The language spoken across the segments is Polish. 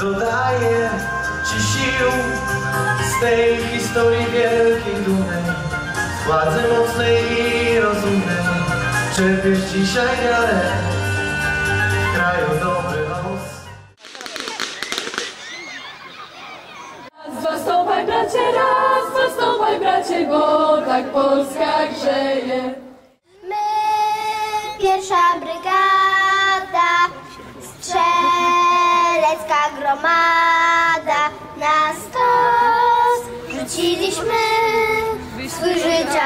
dodaje ci sił z tej historii wielkiej dumy, z władzy mocnej i rozumnej. Czerpiesz dzisiaj wiarę w kraju dobry los. Zastąpaj bracie raz, zastąpaj bracie, bo tak Polska grzeje. My, pierwsza brygada,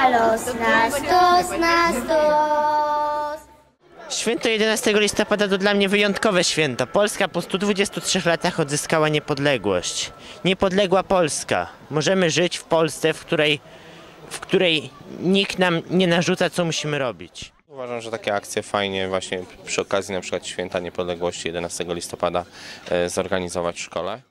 los, na stos. Święto 11 listopada to dla mnie wyjątkowe święto. Polska po 123 latach odzyskała niepodległość. Niepodległa Polska. Możemy żyć w Polsce, w której, w której nikt nam nie narzuca, co musimy robić. Uważam, że takie akcje fajnie właśnie przy okazji na przykład Święta Niepodległości 11 listopada e, zorganizować w szkole.